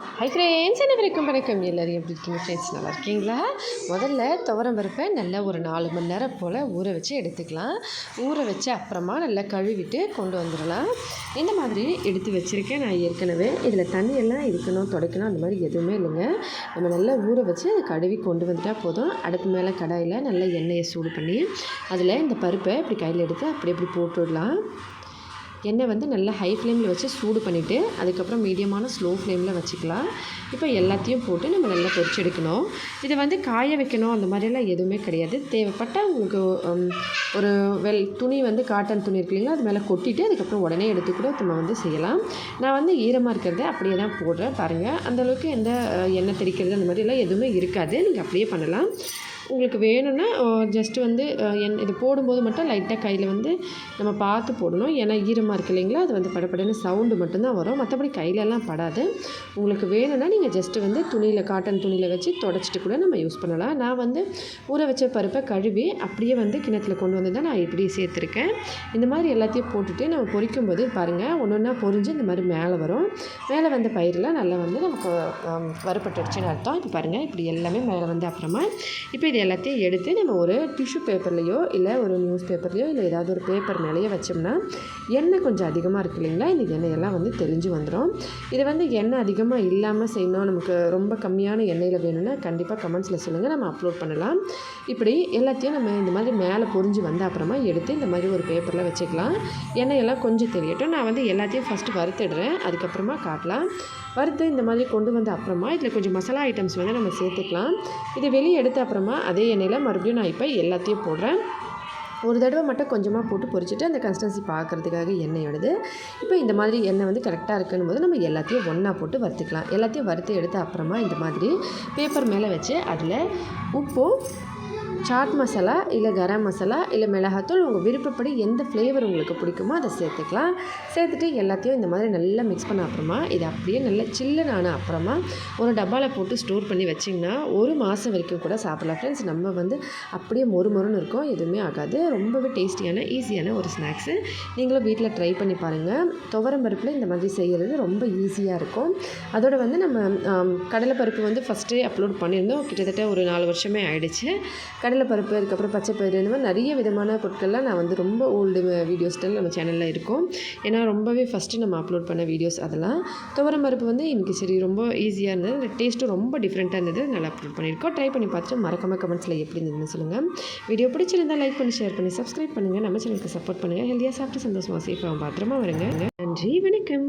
Hi friends என்ன வரைக்கும் வணக்கம்? எல்லோரும் எப்படி இருக்கீங்க? ஃப்ரெண்ட்ஸ் நல்லா இருக்கீங்களா? முதல்ல துவரம் பருப்பை நல்லா ஒரு நாலு மணி நேரம் போல் ஊற வச்சு எடுத்துக்கலாம். ஊற வச்சு அப்புறமா நல்லா கழுவிட்டு கொண்டு வந்துடலாம். இந்த மாதிரி எடுத்து வச்சுருக்கேன் நான் ஏற்கனவே. இதில் தண்ணியெல்லாம் இருக்கணும் துடைக்கணும் அந்த மாதிரி எதுவுமே இல்லைங்க. நம்ம நல்லா ஊற வச்சு அதை கழுவி கொண்டு வந்துட்டால் போதும். அடுப்பு மேலே கடாயில் நல்லா எண்ணெயை சூடு பண்ணி அதில் இந்த பருப்பை இப்படி கையில் எடுத்து அப்படி இப்படி போட்டுடலாம். எண்ணெய் வந்து நல்லா ஹை ஃப்ளேமில் வச்சு சூடு பண்ணிவிட்டு அதுக்கப்புறம் மீடியமான ஸ்லோ ஃப்ளேமில் வச்சுக்கலாம். இப்போ எல்லாத்தையும் போட்டு நம்ம நல்லா பொரிச்சு எடுக்கணும் இதை வந்து காய வைக்கணும் அந்த மாதிரிலாம் எதுவுமே கிடையாது. தேவைப்பட்டால் உங்களுக்கு ஒரு வெல் துணி வந்து காட்டன் துணி இருக்கு இல்லைங்களா அது மேலே கொட்டிட்டு அதுக்கப்புறம் உடனே எடுத்து கூட நம்ம வந்து செய்யலாம். நான் வந்து ஈரமாக இருக்கிறத அப்படியே தான் போடுறேன் பாருங்கள் அந்தளவுக்கு எந்த எண்ணெய் தெளிக்கிறது அந்த மாதிரிலாம் எதுவுமே இருக்காது. நீங்கள் அப்படியே பண்ணலாம். உங்களுக்கு வேணும்னா ஜஸ்ட்டு வந்து என் எண் இது போடும்போது மட்டும் லைட்டாக கையில் வந்து நம்ம பார்த்து போடணும். ஏன்னா ஈரமாக இருக்கு இல்லைங்களா? அது வந்து படப்படன்னு சவுண்டு மட்டும்தான் வரும். மற்றபடி கையிலலாம் படாது. உங்களுக்கு வேணும்னா நீங்கள் ஜஸ்ட்டு வந்து துணியில் காட்டன் துணியில் வச்சு தொடச்சிட்டு கூட நம்ம யூஸ் பண்ணலாம். நான் வந்து ஊற வச்ச பருப்பை கழுவி அப்படியே வந்து கிணத்துல கொண்டு வந்து தான் நான் இப்படி சேர்த்துருக்கேன். இந்த மாதிரி எல்லாத்தையும் போட்டுட்டு நம்ம பொரிக்கும் போது பாருங்கள் ஒன்று ஒன்றா பொரிஞ்சு இந்த மாதிரி மேலே வரும். மேலே வந்த பயிரெலாம் நல்லா வந்து நமக்கு ஆம், அர்த்தம். இப்போ பாருங்கள் இப்படி எல்லாமே மேலே வந்து அப்புறமா இப்போ இது எல்லாத்தையும் எடுத்து நம்ம ஒரு டிஷ்யூ பேப்பர்லேயோ இல்லை ஒரு நியூஸ் பேப்பர்லேயோ இல்லை ஏதாவது ஒரு பேப்பர் மேலேயோ வச்சோம்னா எண்ணெய் கொஞ்சம் அதிகமாக இருக்கு இல்லைங்களா? இந்த எண்ணெயெல்லாம் வந்து தெரிஞ்சு வந்துடும் இது வந்து எண்ணெய் அதிகமாக இல்லாமல் செய்யணும். நமக்கு ரொம்ப கம்மியான எண்ணெயில் வேணும்னா கண்டிப்பாக கமெண்ட்ஸில் சொல்லுங்கள் நம்ம அப்லோட் பண்ணலாம். இப்படி எல்லாத்தையும் நம்ம இந்த மாதிரி மேலே பொறிஞ்சு வந்த அப்புறமா எடுத்து இந்த மாதிரி ஒரு பேப்பரில் வச்சுக்கலாம். எண்ணெயெல்லாம் கொஞ்சம் தெரியட்டும். நான் வந்து எல்லாத்தையும் ஃபஸ்ட்டு வறுத்துடுறேன். அதுக்கப்புறமா காட்டலாம். வறுத்து இந்த மாதிரி கொண்டு வந்த அப்புறமா இதில் கொஞ்சம் மசாலா ஐட்டம்ஸ் வந்து நம்ம சேர்த்துக்கலாம். இது வெளியே எடுத்த அப்புறமா அதே எண்ணெயில் மறுபடியும் நான் இப்போ எல்லாத்தையும் போடுறேன். ஒரு தடவை மட்டும் கொஞ்சமாக போட்டு பொரிச்சிட்டு அந்த கன்சிஸ்டன்சி பார்க்குறதுக்காக எண்ணெய் விடுது இப்போ இந்த மாதிரி எண்ணெய் வந்து கரெக்டாக இருக்குன்னு போது நம்ம எல்லாத்தையும் ஒன்றா போட்டு வறுத்துக்கலாம். எல்லாத்தையும் வறுத்து எடுத்த அப்புறமா இந்த மாதிரி பேப்பர் மேலே வச்சு அதில் உப்பும் சாட் மசாலா இல்லை கரம் மசாலா இல்லை மிளகாத்தூள் உங்கள் விருப்பப்படி எந்த ஃப்ளேவர் உங்களுக்கு பிடிக்குமோ அதை சேர்த்துக்கலாம். சேர்த்துட்டு எல்லாத்தையும் இந்த மாதிரி நல்லா மிக்ஸ் பண்ண அப்புறமா இது அப்படியே நல்லா சில்லுன்னு ஆன அப்புறமா ஒரு டப்பாவில் போட்டு ஸ்டோர் பண்ணி வச்சிங்கன்னா ஒரு மாதம் வரைக்கும் கூட சாப்பிடலாம். ஃப்ரெண்ட்ஸ் நம்ம வந்து அப்படியே மொறு மொறுன்னு இருக்கும் எதுவுமே ஆகாது. ரொம்பவே டேஸ்டியான ஈஸியான ஒரு ஸ்நாக்ஸு நீங்களும் வீட்டில் ட்ரை பண்ணி பாருங்கள் துவரம் பருப்பில் இந்த மாதிரி செய்கிறது ரொம்ப ஈஸியாக இருக்கும். அதோட வந்து நம்ம கடலைப்பருப்பு வந்து ஃபஸ்ட்டே அப்லோட் பண்ணியிருந்தோம். கிட்டத்தட்ட ஒரு நாலு வருஷமே ஆயிடுச்சு. கடலைப்பருப்பு அதுக்கப்புறம் பச்சைப்பயிறு இந்த மாதிரி நிறைய விதமான பொருட்கள்லாம் நான் வந்து ரொம்ப ஓல்டு வீடியோஸ்லாம் நம்ம சேனலில் இருக்கும். ஏன்னா ரொம்பவே ஃபஸ்ட்டு நம்ம அப்லோட் பண்ண வீடியோஸ் அதெல்லாம். துவரம் பருப்பு வந்து இன்றைக்கி சரி ரொம்ப ஈஸியாக இருந்தது. டேஸ்ட்டும் ரொம்ப டிஃப்ரெண்ட்டாக இருந்தது. நல்லா அப்லோட் பண்ணியிருக்கோம். ட்ரை பண்ணி பார்த்துட்டு மறக்காம கமெண்ட்ஸில் எப்படி இருந்ததுன்னு சொல்லுங்கள் வீடியோ பிடிச்சிருந்தா லைக் பண்ணி ஷேர் பண்ணி சப்ஸ்கிரைப் பண்ணுங்கள் நம்ம சேனலுக்கு சப்போர்ட் பண்ணுங்கள் ஹெல்த்தியாக சாப்பிட்டு சந்தோஷமாக சேஃபாக பத்திரமா வருங்க. நன்றி வணக்கம்.